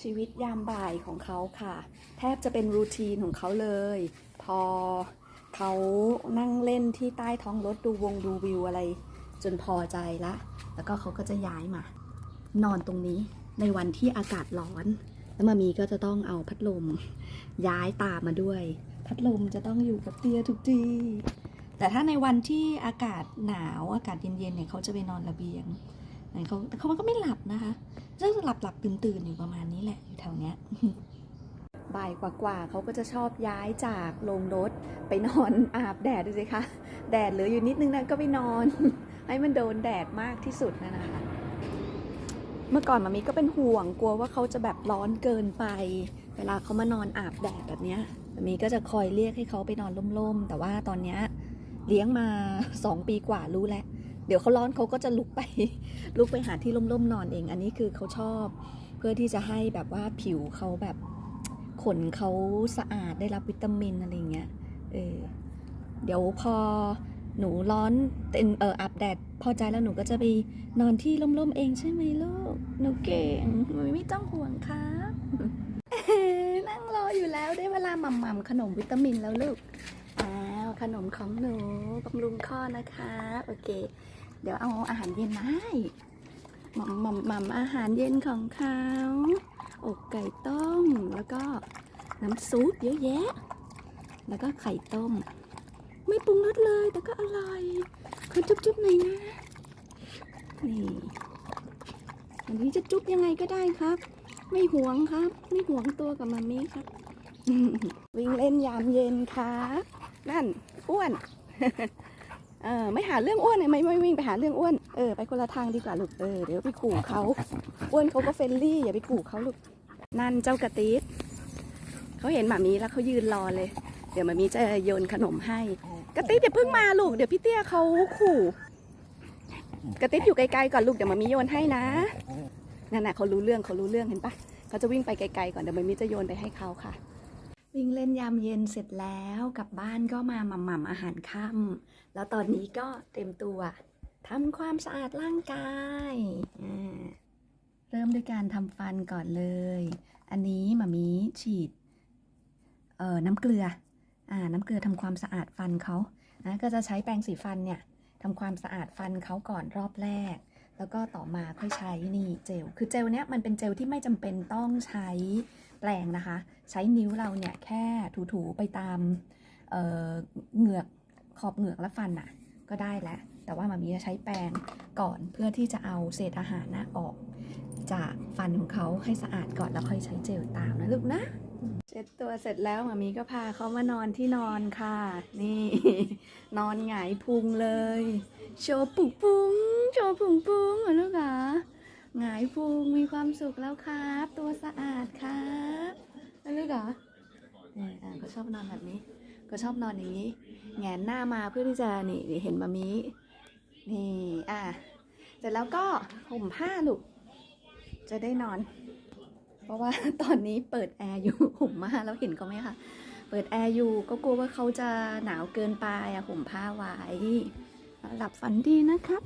ชีวิตยามบ่ายของเขาค่ะ แทบจะเป็นรูทีนของเขาเลย พอเขานั่งเล่นที่ใต้ท้องรถดูวงดูวิวอะไร จนพอใจละ แล้วก็เขาก็จะย้ายมา นอนตรงนี้ในวันที่อากาศร้อน แล้วมามีก็จะต้องเอาพัดลม ย้ายตามมาด้วย พัดลมจะต้องอยู่กับเตียทุกทีแต่ถ้าในวันที่อากาศหนาวอากาศเย็นๆเนี่ยเขาจะไปนอนระเบียงเขาแต่เขาก็ไม่หลับนะคะ จะหลับหลับตื่นตื่นอยู่ประมาณนี้แหละอยู่แถวเนี้ยบ่ายกว่าๆเขาก็จะชอบย้ายจากโรงรถไปนอนอาบแดดดูสิคะ แดดเหลืออยู่นิดนึงนะก็ไปนอน ให้มันโดนแดดมากที่สุดนะนะคะ เมื่อก่อนมามีก็เป็นห่วงกลัวว่าเขาจะแบบร้อนเกินไป เวลาเขามานอนอาบแดดแบบเนี้ยมามีก็จะคอยเรียกให้เขาไปนอนร่มๆ แต่ว่าตอนเนี้ยเลี้ยงมาสองปีกว่ารู้แล้ว เดี๋ยวเขาร้อนเขาก็จะลุกไป ลุกไปหาที่ร่มๆนอนเอง อันนี้คือเขาชอบเพื่อที่จะให้แบบว่าผิวเขาแบบขนเขาสะอาดได้รับวิตามินอะไรเงี้ย เออ เดี๋ยวพอหนูร้อนเป็นเอออาบแดดพอใจแล้วหนูก็จะไปนอนที่ร่มๆเองใช่ไหมลูก หนูเก่งไม่ไม่ต้องห่วงครับนั่งรออยู่แล้วได้เวลาหม่ำๆขนมวิตามินแล้วลูกอ้าวขนมของหนูบำรุงข้อนะคะ โอเค เดี๋ยวเอาอาหารเย็นมาให้หม่ำหม่ำหม่ำอาหารเย็นของเขาอกไก่ต้มแล้วก็น้ำซุปเยอะแยะ แล้วก็ไข่ต้ม ไม่ปรุงรสเลยแต่ก็อร่อยขอจุ๊บๆหน่อยนะ นี่อันนี้จะจุ๊บยังไงก็ได้ครับ ไม่หวงครับ ไม่หวงตัวกับมามี่ครับ วิ่งเล่นยามเย็นครับนั่นอ้วน เออไม่หาเรื่องอ้วนเลยไม่ไม่วิ่งไปหาเรื่องอ้วนเออไปคนละทางดีกว่าลูกเออเดี๋ยวไปขู่เขาอ้วนเขาก็เฟรนลี่อย่าไปขู่เขาลูกนั่นเจ้ากระติดเขาเห็นหมามีแล้วเขายืนรอเลย เดี๋ยวหมามีจะโยนขนมให้ กระติดอย่าเพิ่งมาลูกเดี๋ยวพี่เตี้ยเขาขู่กระติดอยู่ไกลๆก่อนลูกเดี๋ยวหมามีโยนให้นะนั่นน่ะเขารู้เรื่องเขารู้เรื่องเห็นปะเขาจะวิ่งไปไกลๆก่อนเดี๋ยวหมามีจะโยนไปให้เขาค่ะ วิ่งเล่นยามเย็นเสร็จแล้วกลับบ้านก็มาหม่ำๆอาหารค่ำแล้วตอนนี้ก็เต็มตัวทำความสะอาดร่างกาย เริ่มด้วยการทำฟันก่อนเลย อันนี้หมามีฉีดเอ่อน้ำเกลืออ่าน้ำเกลือทำความสะอาดฟันเขานะก็จะใช้แปรงสีฟันเนี่ยทำความสะอาดฟันเขาก่อนรอบแรก แล้วก็ต่อมาค่อยใช้นี่เจล คือเจลเนี้ยมันเป็นเจลที่ไม่จำเป็นต้องใช้ แปรงนะคะ ใช้นิ้วเราเนี่ยแค่ถูๆไปตามเอ่อเหงือกขอบเหงือกและฟันน่ะก็ได้แล้ว แต่ว่ามามีจะใช้แปรงก่อนเพื่อที่จะเอาเศษอาหารนะออกจากฟันของเขาให้สะอาดก่อนแล้วค่อยใช้เจลตามนะลูกนะ เช็ดตัวเสร็จแล้วมามีก็พาเขามานอนที่นอนค่ะ นี่ นอนหงายพุงเลย โชว์ปุงปุงโชว์ปุงปุงเหรอลูกเหรอ หงายพุงมีความสุขแล้วครับ ตัวสะอาดครับนะลูกเหรอนี่อะเขาชอบนอนแบบนี้ ก็ชอบนอนอย่างนี้แงนหน้ามาเพื่อที่จะนี่เห็นมามีนี่อะเสร็จแล้วก็ห่มผ้าลูกจะได้นอน เพราะว่าตอนนี้เปิดแอร์อยู่ห่มมาแล้วเห็นเขาไหมคะเปิดแอร์อยู่ก็กลัวว่าเขาจะหนาวเกินไปอะห่มผ้าไว้หลับฝันดีนะครับ